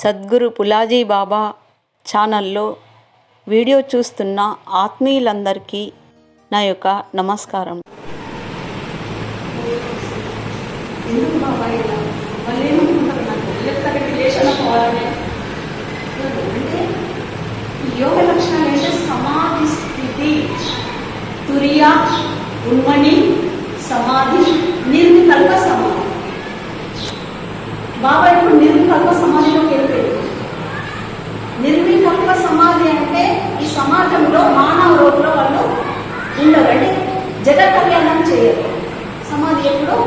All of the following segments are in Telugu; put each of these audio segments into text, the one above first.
సద్గురు పులాజీ బాబా ఛానల్లో వీడియో చూస్తున్న ఆత్మీయులందరికీ నా యొక్క నమస్కారం. యోగ లక్షణాలు ఏంటంటే సమాధి స్థితి తురియా ఉన్మణి సమాధి నిర్వికల్ప సమాధి బాబా ఇప్పుడు నిర్వికల్ప సమాధిలో వెళ్ళిపోయాడు నిర్వికల్ప సమాధి అంటే ఈ సమాజంలో మానవ రోజులో వాళ్ళు ఉండరు అంటే జగ కళ్యాణం చేయరు సమాధి ఎప్పుడో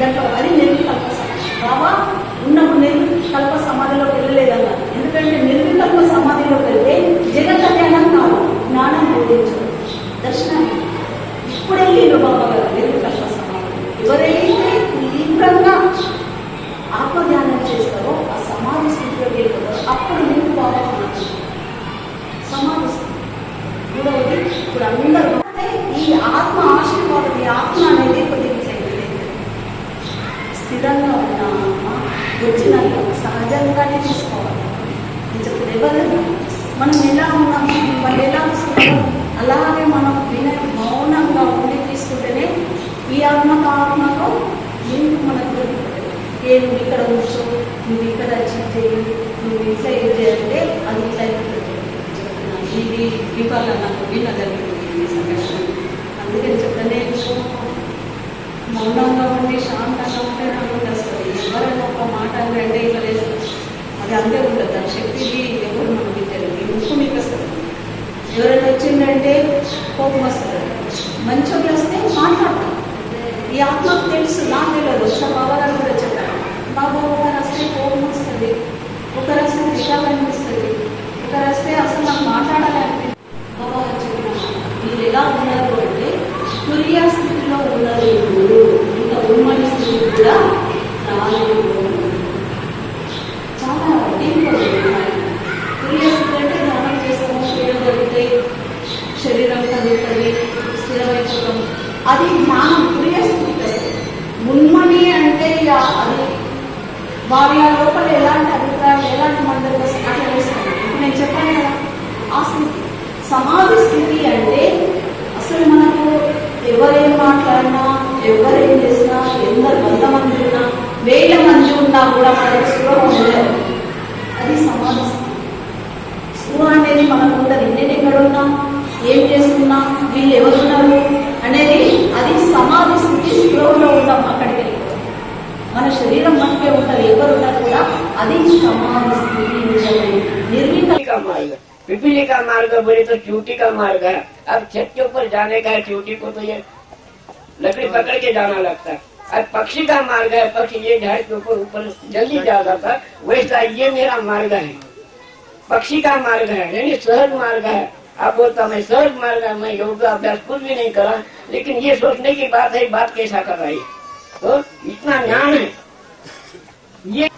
గంటలో అది నిర్వికల్ప సమాధి బాబా ఉన్నప్పుడు నిర్వికల్ప సమాధిలోకి వెళ్ళలేదన్న. ఎందుకంటే నిర్వికల్ప సమాధిలోకి వెళ్తే జగ కళ్యాణం కాదు జ్ఞానం బోధించదు దర్శనాన్ని ఇప్పుడు వెళ్ళిండు బాబా గారు నిర్వికల్ప సమాధి. ఎవరైతే తీవ్రంగా ఆత్మధ్యానం చేస్తారో ఆ సమాధి స్థితిలోకి వెళ్ళిపోతారో అప్పుడు నీకు బాబా సమాధి స్థితి. మూడవది ఇప్పుడు అందరూ అంటే ఈ ఆత్మ ఆశీర్వాదం ఈ ఆత్మ అనేది కొద్దిగా చేయలేదు స్థిరంగా ఉన్న ఆత్మ వచ్చిన సహజంగానే తీసుకోవాలి. నేను చెప్తాను మనం ఎలా ఉన్నాం? వాళ్ళు ఎలా వస్తున్నారో? అలాగే మనం విన మౌనంగా ఉండి తీసుకుంటేనే ఈ ఆత్మ కారణంలో ఎందుకు మనకు ఏ నువ్వు ఇక్కడ కూర్చో నువ్వు ఇక్కడ చేయి నువ్వు ఇట్లా ఏం చేయాలంటే అది ఇట్లా అయిపోతుంది. చెప్తున్నాను ఇది ఇవాళ నాకు విన్న జరుగుతుంది సంఘర్షణ. సంఘటన అందుకని చెప్తానే మౌనంగా ఉండి శాంతంగా ఉంటే నాకు వస్తుంది. ఎవరైనా ఒక మాట అంటే ఇట్లా అది అంతే ఉంటుంది. దాని శక్తిది ఎవరు మనకి తెలియదు. ముక్కు మీకు వస్తుంది. ఎవరైనా వచ్చిందంటే కోపం వస్తుంది. మంచి వస్తే మాట్లాడతాం. ఈ ఆత్మకు తెలుసు నాకు తెలియదు వచ్చిన బాబా కూడా చెప్పారు బాబా ఒకరు వస్తే కోపం వస్తుంది. ఒకరు వస్తే తిట్టాలనిపిస్తుంది ఒకరు వస్తే అసలు నాకు మాట్లాడాలనిపిస్తుంది బాబా గారు చెప్పిన మీరు ఎలా ఉన్నారు అంటే తురియా స్థితిలో ఉన్నారు ఇప్పుడు ఇంకా ఉమ్మడి స్థితి కూడా రాలేదు చాలా డీప్గా ఉన్నాయి తురియా స్థితి అంటే ధ్యానం చేస్తాము పేరు దొరుకుతాయి శరీరం కదులుతుంది స్థిరమైపోతాం అది జ్ఞానం తురియా స్థితి. మున్మణి అంటే అది వారి ఆ లోపల ఎలాంటి అభిప్రాయం ఎలాంటి మందరి అట్లా ఇప్పుడు నేను చెప్పాను కదా ఆ స్థితి. సమాధి స్థితి అంటే అసలు మనకు ఎవరేం మాట్లాడినా ఎవరేం చేసినా ఎందరు వంద మంది ఉన్నా వేల మంది ఉన్నా కూడా మనకు స్పృహ ఉండదు అది సమాధి స్థితి. స్పృహ అనేది మనకు ఉండదు. నేను ఎక్కడ ఉన్నా ఏం చేస్తున్నా వీళ్ళు ఎవరున్నా సమాధి స్థితి స్పృహలో ఉంటాం అక్కడికి వెళ్ళిపోతాం మన శరీరం మనకే ఉంటుంది ఎవరు ఉన్నా కూడా అది సమాధి స్థితి నిర్వికల్ప का मार्ग पिपीली का मार्ग बोले तो चूटी का मार्ग है अब छत के ऊपर जाने का है चूटी को तो ये लकड़ी पकड़ के जाना लगता है अब पक्षी का मार्ग है पक्षी ये झाड़ के ऊपर ऊपर जल्दी जाता था वैसा ये मेरा मार्ग है पक्षी का मार्ग है यानी सहज मार्ग है आप बोलता मैं स्वर्ग मार्ग मैं योगा अभ्यास कुछ भी नहीं करा, लेकिन ये सोचने की बात है, बात कैसा कर रही तो इतना ज्ञान है। ये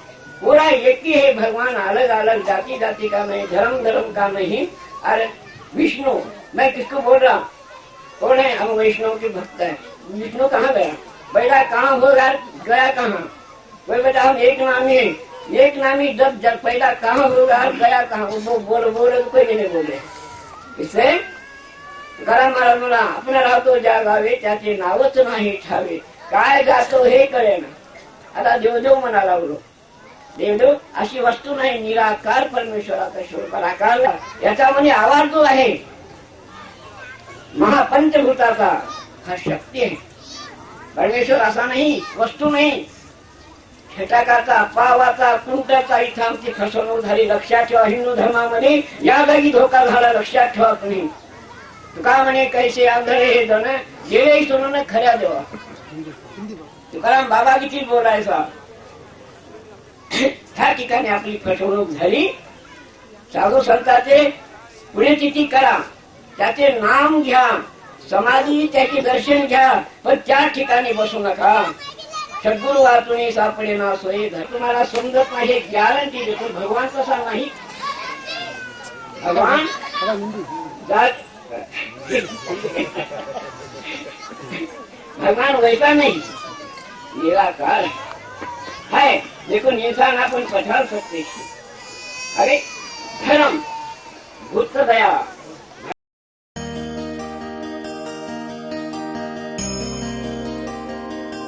पूरा एक ही है भगवान, अलग अलग जाति जाति का नहीं धर्म धर्म का नहीं अरे विष्णु, मैं किसको बोल रहा हूँ? कौन है? हम वैष्णव के भक्त है। विष्णु कहाँ गया? बेटा कहाँ हो गया? गया कहाँ? बोले बेटा, हम एक नामी है एक नामी जब जब पैदा कहाँ हो गया? गया कहाँ? वो बोल, बोले तो कोई नहीं बोले। इससे गरम म्हणा आपण राहतो ज्या गावे त्याचे नावच नाही ठावे. काय गातो हे कळेना. आता देवदेव म्हणा लागलो. देवदेव अशी वस्तू नाही निराकार परमेश्वराचा शोध याचा याच्यामध्ये आवाज जो आहे महापंचभूताचा हा शक्ती आहे. परमेश्वर असा नाही वस्तू नाही. छटाकाचा पावाचा कुंटाचा इथं आमची फसवणूक झाली. लक्षात ठेवा हिंदू धर्मामध्ये या जागी धोका झाला. लक्षात ठेवा तुम्ही. तुका म्हणे कैसे आंधळे हे जण? गेले सोडून खऱ्या देवा. तुकाराम बाबा किती बोलायचा? ह्या ठिकाणी आपली फसवणूक झाली. साधू संतांचे पुढे किती करा. त्याचे नाम घ्या. समाधी त्याचे दर्शन घ्या. पण त्या ठिकाणी बसू नका. सद्गुरु वाचुनी सापडे ना सोय. तुम्हाला समजत नाही गॅरंटी देतो. भगवान कसा नाही. भगवान भगवान वैसा नहीं. निराकार. है देखून इंसान अपन पछाड़ सकते अरे धर्म बुद्ध दया.